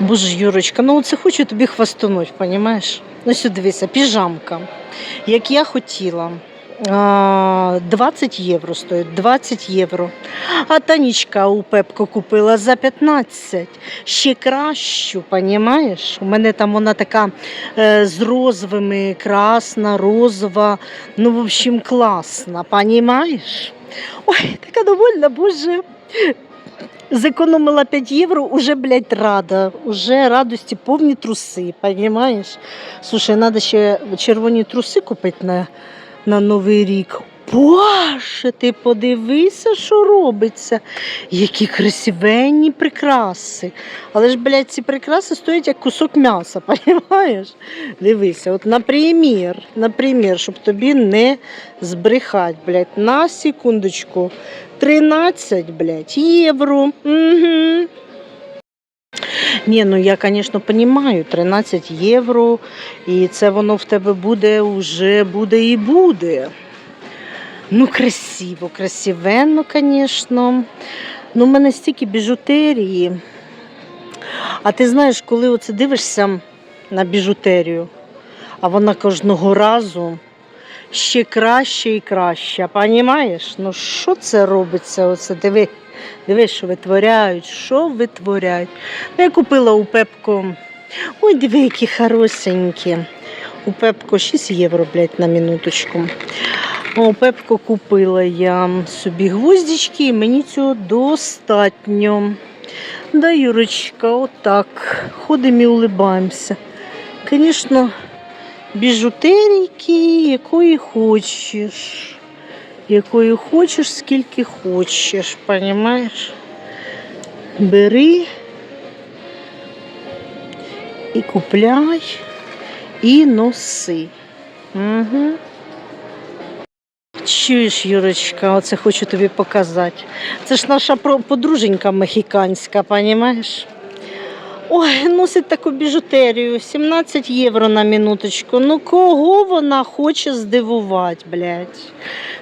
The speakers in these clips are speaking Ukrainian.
Боже, Юрочка, ну це хочу тобі хвастунуть, понімаєш? Ну сюди дивися, піжамка. Як я хотіла. 20 євро стоїть, 20 євро. А Танічка у Пепко купила за 15. Ще кращу, понімаєш? У мене там вона така е, з розовими, красна, розова. Ну, в общем, класна, понімаєш? Ой, така довольна, боже. Зекономила 5 євро, уже, блядь, рада. Уже радості повні труси, розумієш? Слушай, треба ще червоні труси купити на, на Новий рік. Боже, ти подивися, що робиться. Які красивенні прикраси. Але ж, блядь, ці прикраси стоять як кусок м'яса, понімаєш? Дивися, от, наприклад, наприклад, щоб тобі не збрехати, блядь, на секундочку. 13, блядь, євро. Угу. Ні, ну я, звісно, розумію, 13 євро, і це воно в тебе буде, вже буде і буде. Ну, красиво, красивенно, звісно. Ну, в мене стільки біжутерії. А ти знаєш, коли оце дивишся на біжутерію, а вона кожного разу ще краще і краще. Понімаєш? Ну що це робиться? Оце диви, диви, що витворяють, що витворяють. Ну, я купила у Пепко. Ой, диви, які хорошенькі. У Пепко 6 євро, блядь, на минуточку. У Пепко купила я собі гвоздички, і мені цього достатньо. Да, Юрочка, отак. Ходимо і улибаємося. Звісно, біжутерійки, якої хочеш. Якої хочеш, скільки хочеш, понімаєш? Бери і купляй, і носи. Угу. Чуєш, Юрочка, оце хочу тобі показати. Це ж наша подруженька мексиканська, понімаєш? Ой, носить таку біжутерію, 17 євро на минуточку. Ну кого вона хоче здивувати, блядь?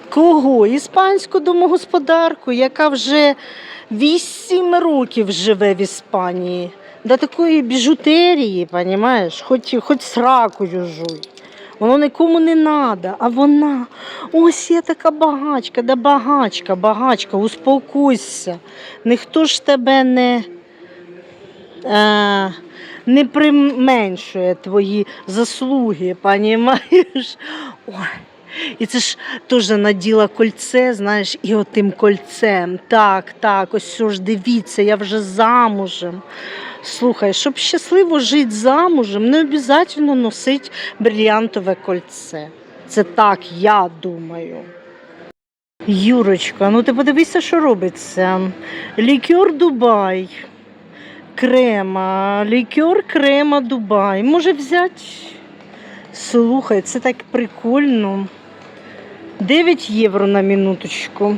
Кого? Іспанську домогосподарку, яка вже 8 років живе в Іспанії. До такої біжутерії, понімаєш? Хоч, хоч сракою жуй. Воно нікому не треба, а вона. Ось я така багачка, да багачка, багачка, успокойся. Ніхто ж тебе не, е, не применшує твої заслуги, понімаєш? І це ж теж наділа кольце, знаєш, і отим кольцем. Так, так, ось ж дивіться, я вже замужем. Слухай, щоб щасливо жити замужем, не обов'язково носити брильянтове кольце. Це так, я думаю. Юрочка, ну ти подивися, що робиться. Лікер Дубай. Крема, лікер крема Дубай. Може взяти? Слухай, це так прикольно. 9 євро на минуточку.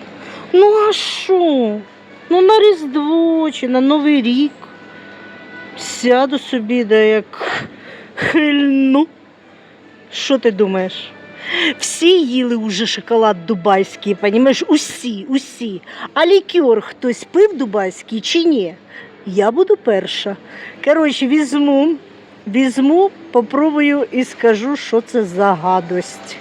Ну а що? Ну на Різдво чи на Новий рік. Сяду собі, да як хильну. Що ти думаєш? Всі їли уже шоколад дубайський, понімаєш? Усі, усі. А лікер хтось пив дубайський чи ні? Я буду перша. Коротше, візьму, візьму, попробую і скажу, що це за гадость.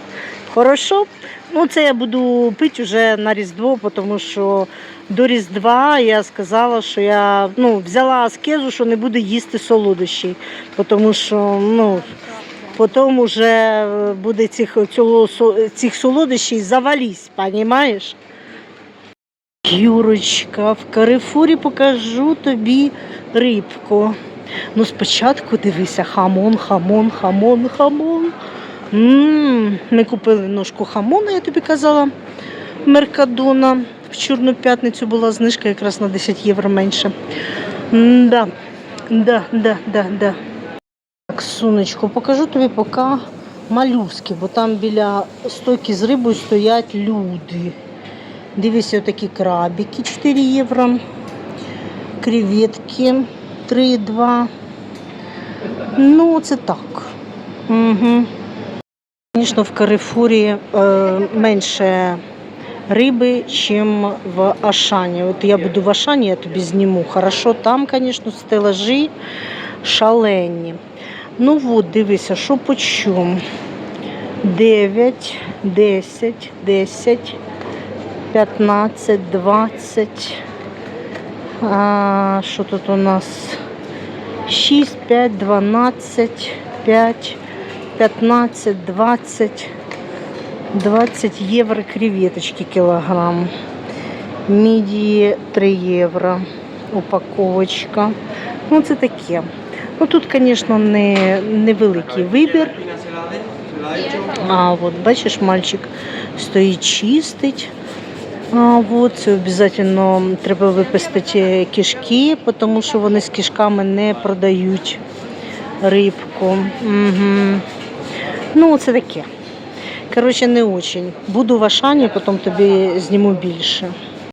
Хорошо? Ну, це я буду пити вже на Різдво, тому що до Різдва я сказала, що я ну, взяла аскезу, що не буду їсти солодощі, тому що ну, потім вже буде цих, цього, цих солодощів завались, розумієш? Юрочка, в Карифурі покажу тобі рибку. Ну, спочатку дивися, хамон, хамон, хамон, хамон. М Ми купили ножку хамона, я тобі казала, Меркадона. В Чорну п'ятницю була знижка якраз на 10 євро менше. Да, да, да, да, да. Так, сонечко, покажу тобі поки малюски, бо там біля стойки з рибою стоять люди. Дивися, отакі крабики 4 євро. Креветки 3,2. Ну, це так. Угу. Звісно, в Карифурі е, менше риби, ніж в Ашані. От я буду в Ашані, я тобі зніму. Хорошо, там, звісно, стелажі. шалені. Ну от, дивися, що по чому. 9, 10, 10, 15, 20. А, що тут у нас? 6, 5, 12, 5, 15, 20, 20 євро креветочки кілограм. Мідії 3 євро. Упаковочка. Ну, це таке. Ну тут, звісно, не, невеликий вибір. А от бачиш, мальчик стоїть чистить. А, от, це обов'язково треба випустити кишки, тому що вони з кишками не продають рибку. Угу. Ну, це таке. Коротше, не очень. Буду в Ашані, потім тобі зніму більше.